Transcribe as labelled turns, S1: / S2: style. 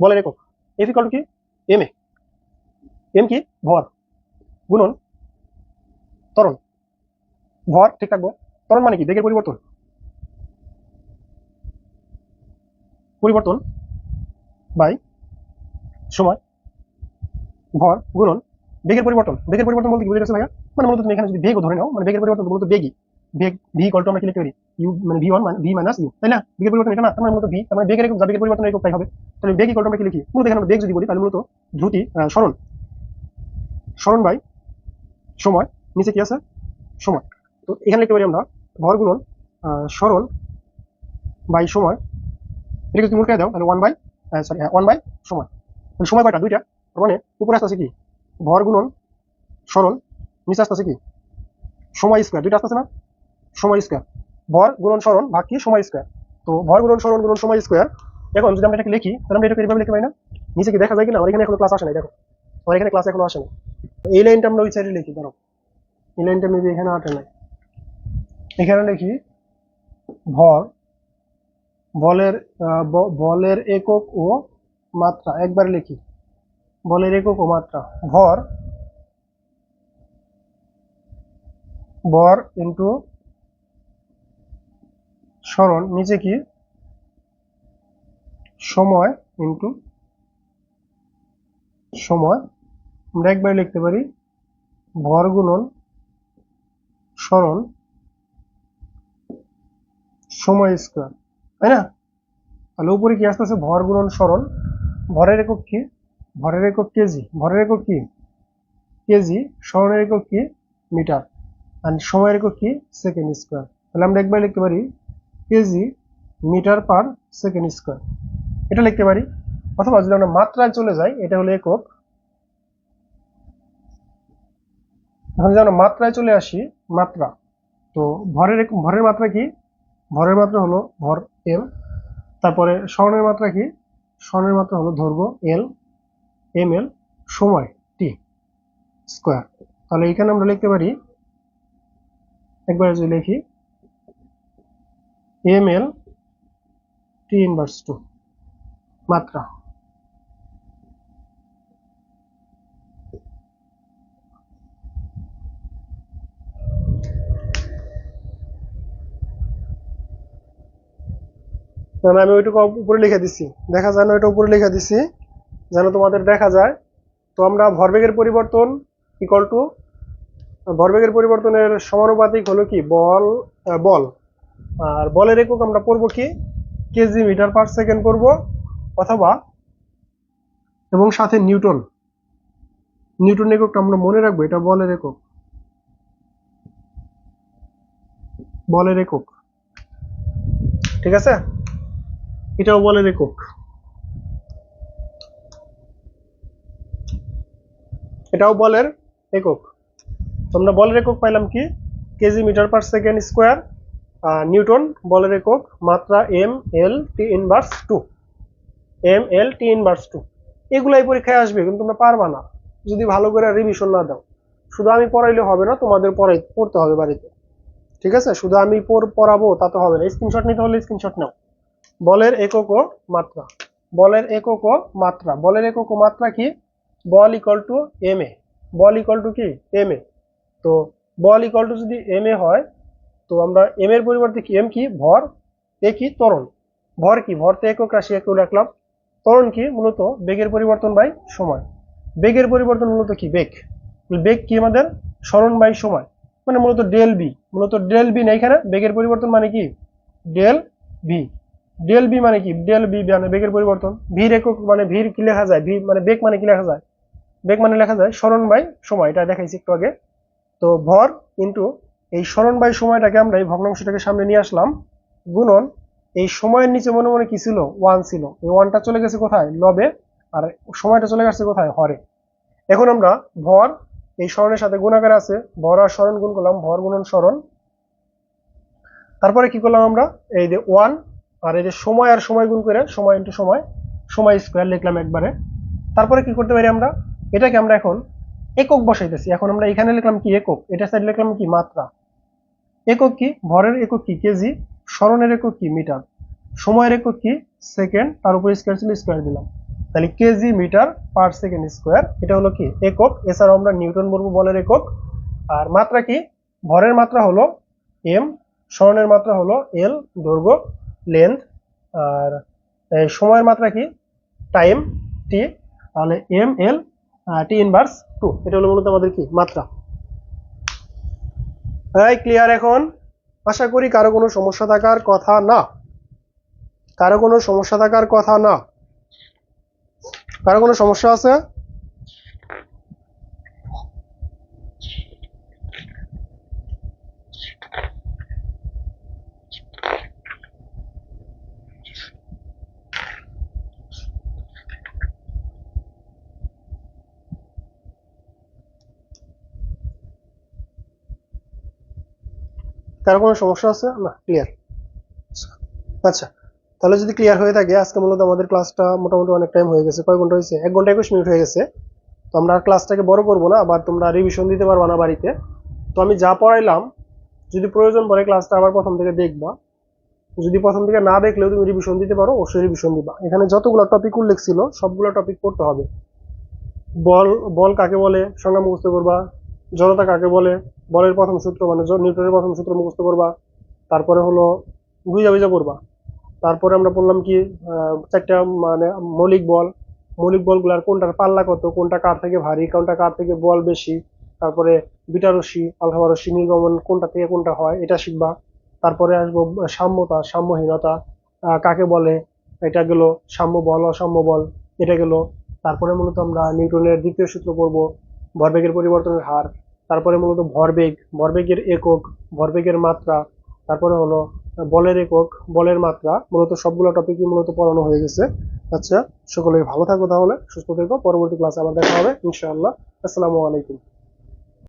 S1: বলের একক F equal কি? এম এম কি? ভর। গুণন ত্বরণ। ভর, ঠিক থাকব। ত্বরণ মানে কি? বেগের পরিবর্তন। পরিবর্তন বাই সময়। ভর, গুণন, বেগের পরিবর্তন। বেগের পরিবর্তন বলতে কি বুঝে গেছে ভাইয়া? মানে মূলত তুমি এখানে যদি বেগও ধরে নাও মানে বেগের পরিবর্তন মূলত বেগই। বেগ ভি ইকুয়াল আমরা কি লিখতে পারি? মানে ভি ওয়ান ভি মাইনাস তাই না? তার মানে মূলত ভি মানে বেগের একক বেগের আমরা যদি বলি, তাহলে মূলত দ্রুতি সরণ। বাই সময়, নিচে কি আছে? সময়। লিখতে পারি আমরা ভর গুণন বাই সময়। যদি করে দাও, তাহলে one by sorry one by সময়। তাহলে সময় কয়টা? দুইটা। মানে উপরে আসতেছে কি? ভর গুণন সরণ, নিচে আসতেছে কি? সময় স্কোয়ার দুইটা আসতেছে না? সময় স্কোয়ার ভর গুণন সরণ ভাগ কি? সময় স্কোয়ার তো ভর গুণন সরণ গুণন সময় স্কোয়ার এখন যদি আমরা এটাকে লিখি, তাহলে আমরা এটাকে এইভাবে লিখতে পারি না? নিচে কি দেখা যায় কিনা? আমার এখানে এখনও ক্লাস আসে নাই, দেখো। আমার এখানে ক্লাস এখনও আসে না এই লাইনটা আমরা ওই সাইডে লিখি, ধরো। এই লাইনটা মেবি এখানে আটে নাই। এখানে লিখি, ভর, বলের বলের একক ও মাত্রা। একবার লিখি। বলের একক ও মাত্রা। ভর বর ইন্টু সরণ নিচে কি সময় ইন্টু সময়। আমরা একবার লিখতে পারি, ভর গুণন সরণ সময় স্কোয়ার তাই না? তাহলে উপরে কি আসতেছে? ভর গুণন সরণ ভরের একক কি? ভরের একক কেজি ভরের একক কি? কেজি সরণের একক কি? মিটার আর সময়ের একক কি? সেকেন্ড স্কোয়ার তাহলে আমরা একবার লিখতে পারি KG metre per second square. এটা লিখতে পারি? অথবা যদি আমরা মাত্রায় চলে যাই, এটা হলো একক। এখন যদি আমরা মাত্রায় চলে আসি, মাত্রা, তো ভরের ভরের মাত্রা কি? ভরের মাত্রা হলো ভর এম তারপরে স্বর্ণের মাত্রা কি? স্বর্ণের মাত্রা হলো দৈর্ঘ্য এল এম এল সময় টি স্কোয়ার। তাহলে এখানে আমরা লিখতে পারি, একবার যদি লিখি M L T inverse two মাত্রা। মানে আমি ওইটুকু উপরে লিখে দিছি। দেখা যায় না ওইটা উপরে লিখে দিছি, যেন তোমাদের দেখা যায়। তো আমরা ভরবেগের পরিবর্তন ইকুয়াল টু ভরবেগের পরিবর্তনের সমানুপাতিক হলো কি? বল বল। আর বলের একক আমরা পড়ব কি? কেজি মিটার পার সেকেন্ড করব অথবা এবং সাথে নিউটন। নিউটন এককটা আমরা মনে রাখব, এটা বলের একক। বলের একক। ঠিক আছে? এটাও বলের একক। এটাও বলের একক। তোমরা বলের একক পাইলাম কি? KG metre per second square newton, বলের একক, মাত্রা M L T inverse two. M L T inverse two. এগুলাই পরীক্ষায় আসবে, কিন্তু তোমরা পারবা না। যদি ভালো করে রিভিশন না দাও। শুধু আমি পড়াইলে হবে না, তোমাদের পড়াই, পড়তে হবে বাড়িতে। ঠিক আছে? শুধু আমি পড়াবো, তা তো হবে না। স্ক্রিনশট নিতে হলে স্ক্রিনশট নাও। বলের একক মাত্রা। বলের একক মাত্রা। বলের একক মাত্রা কি? বল ইকুয়াল টু এম এ বল ইকুয়াল টু কি? এম এ তো বল ইকুয়াল টু যদি এম এ হয় তো আমরা এম এর পরিবর্তে কি? এম কি? ভর এ কি? ত্বরণ। ভর কি? ভর তো একক রাশি একক রাখলাম। ত্বরণ কি? মূলত বেগের পরিবর্তন বাই সময়। বেগের পরিবর্তন মূলত কি? বেগ। বেগ কি আমাদের? স্মরণ বাই সময়। মানে মূলত ডেল বি মূলত ডেল বি না এখানে। বেগের পরিবর্তন মানে কি? ডেল ভি ডেল বি মানে কি? ডেল বি মানে বেগের পরিবর্তন। ভির একক মানে ভির কি লেখা যায়? ভি মানে বেগ মানে কি লেখা যায়? বেগ মানে লেখা যায় স্মরণ বাই সময়। এটা দেখাইছি একটু আগে। তো ভর ইন্টু এই স্মরণ বাই সময়টাকে আমরা এই ভগ্নাংশটাকে সামনে নিয়ে আসলাম। গুণন, এই সময়ের নিচে মনে মনে কি ছিল? ওয়ান ছিল। এই ওয়ানটা চলে গেছে কোথায়? লবে। আর সময়টা চলে গেছে কোথায়? হরে। এখন আমরা ভর, এই স্মরণের সাথে গুণাকার আছে। ভর আর স্মরণ গুণ করলাম, ভর গুণন স্মরণ। তারপরে কি করলাম আমরা? এই যে ওয়ান আর এই যে সময় আর সময় গুণ করে, সময় ইন্টু সময় সময় স্কোয়ার লিখলাম একবারে। তারপরে কি করতে পারি আমরা? এটাকে আমরা এখন একক বসাইতেছি। এখন আমরা এখানে লিখলাম কি একক? এটা সাইড লিখলাম কি? মাত্রা। একক কি? ভরের একক কি? কেজি। স্মরণের একক কি? মিটার। সময়ের একক কি? সেকেন্ড। তার উপর স্কোয়ার ছিল স্কোয়ার দিলাম। তাহলে KG metre per second square এটা হলো কি? একক। এছাড়াও আমরা নিউটন বলব বলের একক। আর মাত্রা কি? ভরের মাত্রা হলো এম স্মরণের মাত্রা হলো এল দৈর্ঘ্য লেন্থ আর সময়ের মাত্রা কি? টাইম টি তাহলে M L T inverse two এটা হলো মূলত আমাদের কি? মাত্রা। এই ক্লিয়ার এখন? আশা করি কারও কোনো সমস্যা থাকার কথা না। কারও কোনো সমস্যা থাকার কথা না। কারও কোনো সমস্যা আছে? কারও কোনো সমস্যা আছে? না ক্লিয়ার আচ্ছা তাহলে যদি ক্লিয়ার হয়ে থাকে, আজকে মূলত আমাদের ক্লাসটা মোটামুটি অনেক টাইম হয়ে গেছে, কয় ঘণ্টা হয়েছে? এক ঘণ্টা একুশ মিনিট হয়ে গেছে। তো আমরা ক্লাসটাকে বড় করব না, আবার তোমরা রিভিশন দিতে পারবা না বাড়িতে। তো আমি যা পড়াইলাম, যদি প্রয়োজন পড়ে ক্লাসটা আবার প্রথম থেকে দেখবা। যদি প্রথম থেকে না দেখলেও তুমি রিভিশন দিতে পারো, অবশ্যই রিভিশন দিবা। এখানে যতগুলো টপিক উল্লেখ ছিল, সবগুলো টপিক পড়তে হবে। বল বল কাকে বলে, সংজ্ঞা মুখস্থ করবা জড়তা কাকে বলে? বলের প্রথম সূত্র মানে নিউটনের প্রথম সূত্র মুখস্থ করবা। তারপরে হলো বুঝা বুঝা করবা। তারপরে আমরা বললাম কি চারটা মানে মৌলিক বল। মৌলিক বলগুলার কোনটার পাল্লা কত, কোনটা কার থেকে ভারী, কোনটা কার থেকে বল বেশি? তারপরে বিটা রশ্মি, আলফা রশ্মি, নির্গমন কোনটা থেকে কোনটা হয়, এটা শিখবা। তারপরে আসব সাম্যতা, সাম্যহীনতা। কাকে বলে? এটা গেল সাম্য বল অসাম্য বল এটা গেল। তারপরে মূলত আমরা নিউটনের দ্বিতীয় সূত্র পড়ব। ভরবেগের পরিবর্তনের হার, তারপরে মূলত ভরবেগ, ভরবেগের একক, ভরবেগের মাত্রা, তারপরে হলো বলের একক, বলের মাত্রা, মূলত সবগুলো টপিকই মূলত পড়ানো হয়ে গেছে। আচ্ছা সকলে ভালো থাকো তাহলে, সুস্থ থেকো, পরবর্তী ক্লাসে আবার দেখা হবে, ইনশাআল্লাহ। আসসালামু আলাইকুম।